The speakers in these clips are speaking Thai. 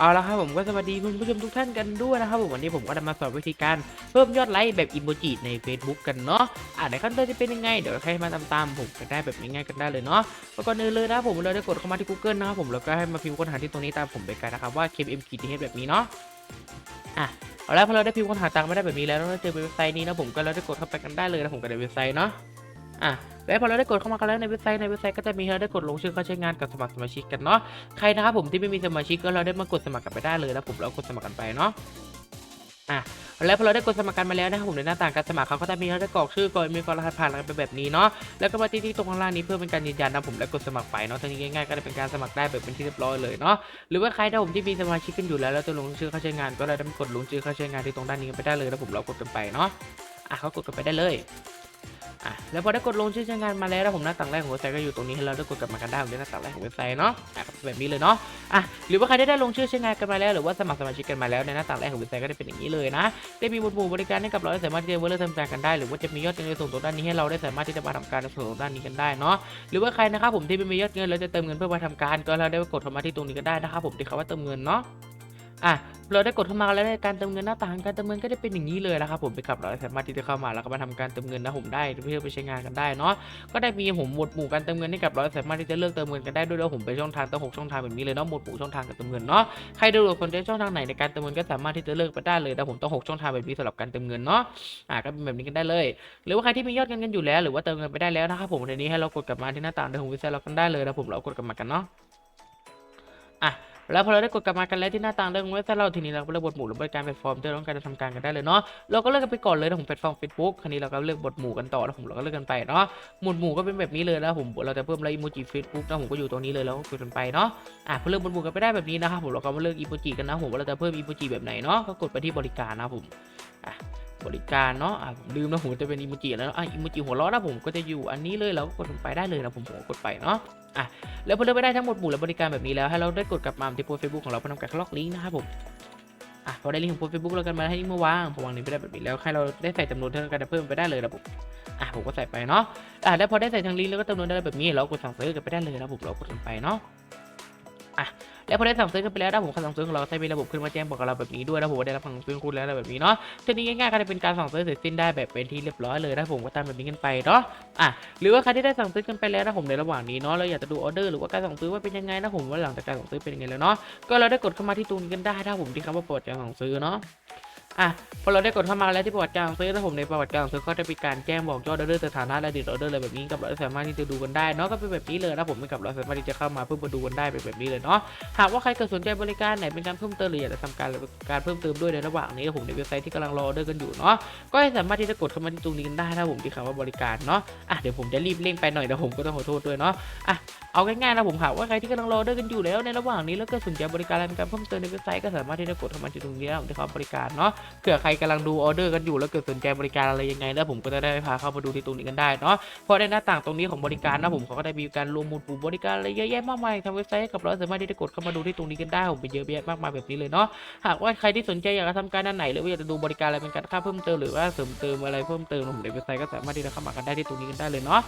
เอาละครับผมก็สวัสดีคุณผู้ชมทุกท่านกันด้วยนะครับผมวันนี้ผมก็จะมาสอนวิธีการเพิ่มยอดไลค์แบบอิโมจิใน Facebook กันเนาะอ่าในขั้นตอนจะเป็นยังไงเดี๋ยวให้มาตามๆผมกันได้แบบง่ายๆกันได้เลยเนาะแล้วก่อนอื่นเลยนะผมเราได้กดเข้ามาที่ Google นะครับผมแล้วก็ให้มาพิมพ์ค้นหาที่ตรงนี้ตามผมไปกันนะครับว่า KM กีดีเแบบนี้เนาะอะเอาละพอเราได้พิมพ์ค้นหาตังไม่ได้แบบนี้แล้วเราจะเจอเว็บไซต์นี้นะผมก็เราได้กดเข้าไปกันได้เลยนะผมกับในเว็บไซต์เนาะ อะแล้วพอเราได้กดเข้ามากันแล้วในเว็บไซต์ในเว็บไซต์ก็จะมีให้เราได้กดลงชื่อเข้าใช้งานกับสมัครสมาชิกกันเนาะใครนะครับผมที่ไม่มีสมาชิกก็เราได้มากดสมัครกันไปได้เลยแล้วผมเรากดสมัครกันไปเนาะอะแล้วพอเราได้กดสมัครกันมาแล้วนะครับผมในหน้าต่างการสมัครเขาก็จะมีให้เราได้กรอกชื่อกรอกอีเมลกรอกรหัสผ่านอะไรไปแบบนี้เนาะแล้วก็มาที่ที่ตรงข้างล่างนี้เพื่อเป็นการยืนยันนะผมแล้วกดสมัครไปเนาะตอนนี้ง่ายๆก็ได้เป็นการสมัครได้แบบเป็นที่เรียบร้อยเลยเนาะหรือว่าใครถ้าผมที่มีสมาชิกกันอยู่แล้วแล้วจะลงชื่อเข้าใช้งาน ก็เราได้กดลงชื่อเข้าใช้งานที่ตรงด้านนี้กันไปได้เลยแล้วผมเรากดกันไปเนาะอะเขากดกันไปได้เลย อะแล้วพอได้กดลงชื่อใช้งานมาแล้วนะผมหน้าต่างแรกของเว็บไซต์ก็อยู่ตรงนี้ให้เราได้กดกลับมากันได้ผมในหน้าต่างแรกของเว็บไซต์เนาะอะแบบนี้เลยเนาะอะหรือว่าใครได้ได้ลงชื่อใช้งานกันมาแล้วหรือว่าสมัครสมาชิกกันมาแล้วในหน้าต่างแรกของเว็บไซต์ก็ได้เป็นอย่างนี้เลยนะได้มีหมวดหมู่บริการให้กับเราได้สามารถที่จะเลือกทำการกันได้หรือว่าจะมียอดเงินส่งตรงด้านนี้ให้เราได้สามารถที่จะมาทำการส่งตรงด้านนี้กันได้เนาะหรือว่าใครนะครับผมที่ไม่มียอดเงินแล้วจะเติมเงินเพื่อมาทำการก็เราได้กดเข้ามาที่ตรงนี้ก็ได้นะครับผมที่คำว่าเติมเงินเนาะอะ เราได้กดเข้ามาแล้วในการเติมเงินหน้าต่างการเติมเงินก็ได้เป็นอย่างนี้เลยนะครับผมไปกับเราสามารถที่จะเข้ามาแล้วก็มาทำการเติมเงินนะผมได้เพื่อไปใช้งานกันได้เนาะก็ได้มีผมหมวดหมู่การเติมเงินให้กับเราสามารถที่จะเลือกเติมเงินกันได้ด้วยแล้วผมไปช่องทางตั้งหกช่องทางแบบนี้เลยเนาะหมวดหมู่ช่องทางการเติมเงินเนาะใครดูสนใจช่องทางไหนในการเติมเงินก็สามารถที่จะเลือกไปได้เลยนะผมต้องหกช่องทางแบบนี้สำหรับการเติมเงินเนาะอ่าก็เป็นแบบนี้กันได้เลย หรือว่าใครที่มียอดเงินกันอยู่แล้ว หรือว่าเติมเงินไปได้แล้วนะครับผมในนี้ให้เรากดกลับมาที่หน้าต่างเดิมของวิเรากันได้เลยนะผมเรากดกลับมากันเนาะ แล้วพอเราได้กดกลับมากันแล้วที่หน้าต่างเรื่องเว็บไซต์เราทีนี้เราก็เลือกบทหมู่หรือบริการแพลตฟอร์มที่เราต้องการจะทำการกันได้เลยเนาะเราก็เลือกกันไปก่อนเลยนะผมแพลตฟอร์ม Facebook คราวนี้เราก็เลือกบทหมู่กันต่อแล้วผมเราก็เลือกกันไปเนาะหมวดหมู่ก็เป็นแบบนี้เลยนะผมเราจะเพิ่มอะไรอีโมจิ Facebook นะผมก็อยู่ตรงนี้เลยแล้วก็กดกันไปเนาะอะพอเลือกบทหมู่กันไปได้แบบนี้นะครับผมเราก็มาเลือกอีโมจิกันนะผมว่าเราจะเพิ่มอีโมจิแบบไหนเนาะก็กดไปที่บริการนะผมอะ บริการเนาะอะผมลืมนะผมจะเป็นอีโมจิแล้วอะอีโมจิหัวล้อนะผมก็จะอยู่อันนี้เลยเราก็กดลงไปได้เลยนะผมผมกดไปเนาะอ่าแล้วพอเลือกไปได้ทั้งหมดหมู่และบริการแบบนี้แล้วให้เราได้กดกลับมาที่โพสเฟซบุ๊กของเราเพื่อทำการล็อกลิงก์นะครับผมอะพอได้ลิงก์ของโพสเฟซบุ๊กเรากันมาให้ลิงก์มาวางพอวางนี้ไปได้แบบนี้แล้วให้เราได้ใส่จำนวนเท่ากันเพิ่มไปได้เลยนะผมอะผมก็ใส่ไปเนาะอะแล้วพอได้ใส่ทั้งลิงก์แล้วก็จำนวนได้แบบนี้เรากดสั่งซื้อกันไปได้เลยนะผมเรากดกันไปเนาะ อะแล้วพอได้สั่งซื้อกันไปแล้วนะผมการสั่งซื้อของเราจะมีระบบขึ้นมาแจ้งบอกกับเราแบบนี้ด้วยนะผมว่าได้รับสั่งซื้อคุณแล้วอะไรแบบนี้เนาะทีนี้ง่ายๆก็จะเป็นการสั่งซื้อเสร็จสิ้นได้แบบเป็นที่เรียบร้อยเลยนะผมก็ตามแบบนี้กันไปเนาะอะหรือว่าใครที่ได้สั่งซื้อกันไปแล้วนะผมในระหว่างนี้เนาะเราอยากจะดูออเดอร์หรือว่าการสั่งซื้อว่าเป็นยังไงนะผมว่าหลังจากการสั่งซื้อเป็นยังไงแล้วเนาะก็เราได้กดเข้ามาที่ตูนี้กันได้ถ้าผมที่คำว่าปรดการสั่งซื้อเนาะ อะพอเราได้กดเข้ามาแล้วที่ประวัติการสั่งซื้อนะผมในประวัติการสั่งซื้อก็จะมีการแจ้งบอกยอดออเดอร์สถานะและดีออเดอร์อะไรแบบนี้กับเราสามารถที่จะดูกันได้เนาะก็เป็นแบบนี้เลยนะผมกับเราสามารถที่จะเข้ามาเพื่อมาดูกันได้เป็นแบบนี้เลยเนาะหากว่าใครเกิดสนใจบริการไหนเป็นการเพิ่มเติมหรืออยากจะทำการการเพิ่มเติมด้วยในระหว่างนี้นะผมในเว็บไซต์ที่กำลังรอออเดอร์กันอยู่เนาะก็สามารถที่จะกดเข้ามาที่ตรงนี้กันได้นะผมที่คำว่าบริการเนาะอะเดี๋ยวผมจะรีบเร่งไปหน่อยนะผมก็ต้องขอโทษด้วยเนาะอะเอาง่ายๆนะผมหากว่าใครที่กำลังรอเดินกันอยู่แล้วในระหว่างนี้แล้วก็สนใจบริการอะไรเป็นการเพิ่มเติมในเว็บไซต์ก็สามารถที่จะกดเข้ามาที่ตรงนี้นะผมที่เขาบริการเนาะเผื่อใครกำลังดูออเดอร์กันอยู่แล้วเกิดสนใจบริการอะไรยังไงแล้วผมก็จะได้พาเข้ามาดูที่ตรงนี้กันได้เนาะเพราะในหน้าต่างตรงนี้ของบริการนะผมเขาก็ได้มีการรวมมุดหมู่บริการอะไรเยอะแยะมากมายทางเว็บไซต์ให้กับเราสามารถที่จะกดเข้ามาดูที่ตรงนี้กันได้ผมเป็นเยอะแยะมากมายแบบนี้เลยเนาะหากว่าใครที่สนใจอยากจะทำการด้านไหนหรือว่าอยากจะดูบริการอะไรเป็นการค่าเพิ่มเติมหรือว่าเสริมเติมอะไรเพิ่มเติมผมในเว็บไซต์ก็สามารถที่จะเข้ามากันได้ที่ตรงนี้กันได้เลยเนาะ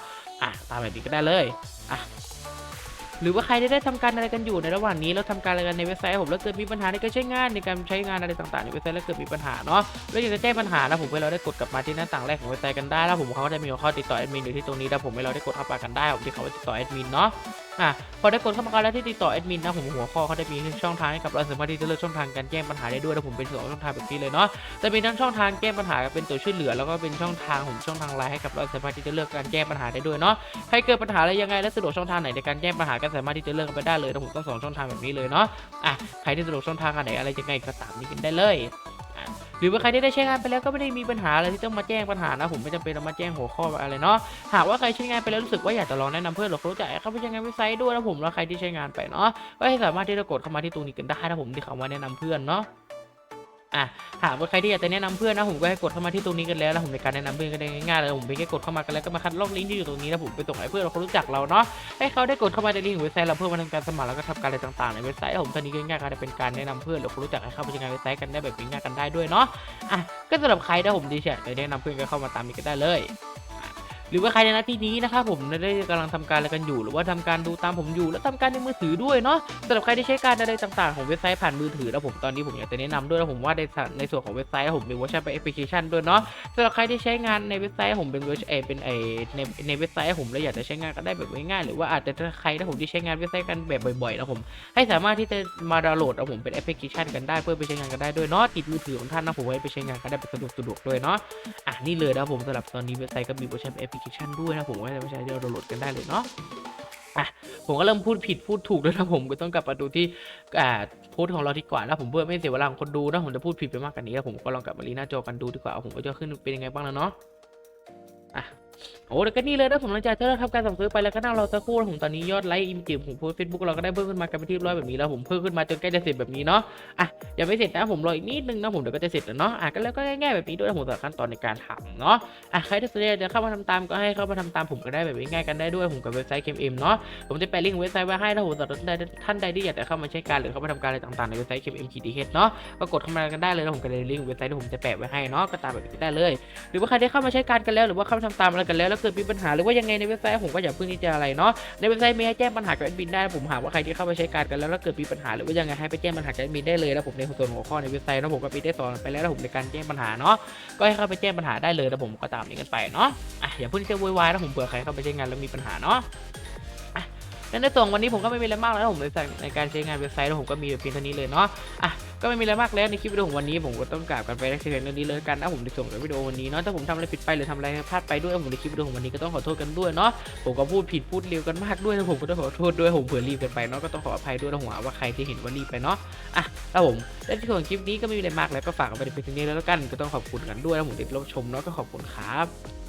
อะตามแบบนี้ก็ได้เลยอะ หรือว่าใครได้ได้ทำการอะไรกันอยู่ในระหว่างนี้แล้วทำการอะไรกันในเว็บไซต์ผมแล้วเกิดมีปัญหาในการใช้งานในการใช้งานอะไรต่างๆในเว็บไซต์แล้วเกิดมีปัญหาเนาะแล้วอยากจะแก้ปัญหานะผมให้เราได้กดกลับมาที่หน้าต่างแรกของเว็บไซต์กันได้แล้วผมเขาก็จะมีข้อติดต่อแอดมินอยู่ที่ตรงนี้แล้วผมให้เราได้กดเข้าไปกันได้ผมที่เขาติดต่อแอดมินเนาะ อะพอได้กดเข้ามากันแล้วที่ติดต่อแอดมินนะผมหัวข้อเขาได้มีช่องทางให้กับเราสามารถที่จะเลือกช่องทางการแจ้งปัญหาได้ด้วยแล้วผมเป็นสองช่องทางแบบนี้เลยเนาะจะมีทั้งช่องทางแก้ปัญหาเป็นตัวช่วยเหลือแล้วก็เป็นช่องทางผมช่องทางไลน์ให้กับเราสามารถที่จะเลือกการแก้ปัญหาได้ด้วยเนาะใครเกิดปัญหาอะไรยังไงและสะดวกช่องทางไหนในการแก้ปัญหาก็สามารถที่จะเลือกไปได้เลยนะผมต้องสองช่องทางแบบนี้เลยเนาะอะใครที่สะดวกช่องทางไหนอะไรยังไงก็ตามนี้กันได้เลย หรือว่าใครที่ได้ใช้งานไปแล้วก็ไม่ได้มีปัญหาอะไรที่ต้องมาแจ้งปัญหานะ ผมไม่จำเป็นต้องมาแจ้งหัวข้ออะไรเนาะหากว่าใครใช้งานไปแล้วรู้สึกว่าอยากจะลองแนะนำเพื่อนหรือรู้จักเข้าไปใช้งานเว็บไซต์ด้วยนะผมแล้วใครที่ใช้งานไปเนาะก็ให้สามารถที่จะกดเข้ามาที่ตรงนี้กันได้นะผมที่เขามาแนะนำเพื่อนเนาะ อะหากว่าใครที่อยากจะแนะนำเพื่อนนะผมก็ให้กดเข้ามาที่ตรงนี้กันแล้วนะผมในการแนะนำเพื่อนก็ได้ง่ายๆเลยผมเพียงแค่กดเข้ามากันแล้วก็มาคัดลอกลิงก์ที่อยู่ตรงนี้นะผมไปส่งให้เพื่อนเราคนรู้จักเราเนาะให้เขาได้กดเข้ามาในลิงก์ของเว็บไซต์เราเพื่อมาทำการสมัครแล้วก็ทำการอะไรต่างๆในเว็บไซต์ผมตอนนี้ก็ง่ายๆก็จะเป็นการแนะนำเพื่อนหรือคนรู้จักให้เข้าไปใช้งานเว็บไซต์กันได้แบบง่ายๆกันได้ด้วยเนาะอะก็สำหรับใครถ้าผมดีเชยร์จะแนะนำเพื่อนก็เข้ามาตามนี้ก็ได้เลย หรือว่าใครในนาที่นี้นะครับผมได้กำลังทำการอะไรกันอยู่ หรือว่าทำการดูตามผมอยู่ แล้วทำการในมือถือด้วยเนาะสำหรับใครที่ใช้การอะไรต่างๆของเว็บไซต์ผ่านมือถือแล้วผมตอนนี้ผมอยากจะแนะนำด้วยนะผมว่าในส่วนในส่วนของเว็บไซต์ผมมีเวอร์ชันเป็นแอปพลิเคชันด้วยเนาะสำหรับใครที่ใช้งานในเว็บไซต์ผมเป็นเวอร์ชันเอเป็นไอในในเว็บไซต์ผมแล้วอยากจะใช้งานกันได้แบบง่ายๆหรือว่าอาจจะใครถ้าผมที่ใช้งานเว็บไซต์กันแบบบ่อยๆนะผม ให้สามารถที่จะมาดาวน์โหลดเอาผมเป็นแอปพลิเคชันกันได้เพื่อไปใช้งานกันได้ด้วยเนาะติดมือถือของท่านนะผมไว้ไปใช้งานกันได้เป็นสะดวกสะดวกด้วยเนาะอะนี่เลยนะผมสำหรับตอนนี้เว็บไซต์ก็มีเวอร์ชันแอปพลิคชันด้วยนะผมก็จะไปใช้เดาวโหลดกันได้เลยเนาะอะผมก็เริ่มพูดผิดพูดถูกแล้วนะผมก็ต้องกลับมาดูที่อ่าโพสของเราดีกว่านะผมเพื่อไม่เสียเวลาของคนดูนะผมจะพูดผิดไปมากกว่านี้แล้วผมก็ลองกลับมาลีหน้าจอกันดูดีกว่าผมก็จะขึ้นเป็นยังไงบ้างแล้วเนาะอะ โอ้แล้วก็นี่เลยนะผมหลังจากที่เราทำการสั่งซื้อไปแล้วก็นั่งเราสักครู่ผมตอนนี้ยอดไลค์อิมจิมผมโพสเฟซบุ๊กเราก็ได้เพิ่มขึ้นมากันเป็นที่ร้อยแบบนี้แล้วผมเพิ่มขึ้นมาจนใกล้จะเสร็จแบบนี้เนาะอะยังไม่เสร็จนะผมรออีกนิดนึงนะผมเดี๋ยวก็จะเสร็จแล้วเนาะอะก็แล้วก็ง่ายๆแบบนี้ด้วยผมสำหรับขั้นตอนในการทำเนาะอะใครที่สนใจจะเข้ามาทำตามก็ให้เข้ามาทำตามผมก็ได้แบบง่ายๆกันได้ด้วยผมกับเว็บไซต์ KMM เอ็มเนาะผมจะแปะลิงก์เว็บไซต์ไว้ให้นะผมสำหรับท่านใดที่อยากจะเข้ามาใช้การหรือเข้ามาทำการอะไรต่างๆในเว็บไซต์ KMM KDH เฮดเนาะก็กดเข้ามากันได้เลยนะผมก็เลยลิงก์เว็บไซต์ที่ผมจะแปะไว้ให้เนาะก็ตามแบบนี้ได้เลย หรือว่าใครที่เข้ามาใช้การกันแล้วหรือว่าเข้ามาทำตามอะไรกันแล้วแล้วเกิดมีปัญหาหรือว่ายังไงในเว็บไซต์ผมก็อย่าเพิ่งที่จะอะไรเนาะในเว็บไซต์มีให้แจ้งปัญหากับแอดมินได้ผมหาว่าใครที่เข้าไปใช้การกันแล้วแล้วเกิดมีปัญหาหรือว่ายังไงให้ไปแจ้งปัญหากับแอดมินได้เลยแล้วผมในส่วนหัวข้อในเว็บไซต์นะผมก็มีได้สอนไปแล้วนะผมในการแจ้งปัญหาเนาะก็ให้เข้าไปแจ้งปัญหาได้เลยแล้วผมก็ตามนี้กันไปเนาะอะอย่าเพิ่งที่จะโวยวายนะผมเผื่อใครเข้าไปใช้งานแล้วมีปัญหาเนาะ และในส่วนวันนี้ผมก็ไม่มีอะไรมากแล้วนะผมในในการใช้งานเว็บไซต์แล้วผมก็มีเพียงเท่านี้เลยเนาะอะก็ไม่มีอะไรมากแล้วในคลิปวิดีโอของวันนี้ผมก็ต้องกราบกันไปในเพียงเท่านี้เลยกันนะผมในส่วนของวิดีโอวันนี้เนาะถ้าผมทำอะไรผิดไปหรือทำอะไรพลาดไปด้วยผมในคลิปวิดีโอของวันนี้ก็ต้องขอโทษกันด้วยเนาะผมก็พูดผิดพูดเร็วกันมากด้วยนะผมก็ต้องขอโทษด้วยผมเผื่อรีบกันไปเนาะก็ต้องขออภัยด้วยนะหัวว่าใครที่เห็นว่ารีบไปเนาะอะแล้วผมและที่ส่วนคลิปนี้ก็ไม่มีอะไรมากแล้วก็ฝากกันไปในเพียงเท่านี้แล้วกันก็ต้องขอบคุณกันด้วยนะผมที่รับชมเนาะก็ขอบคุณครับ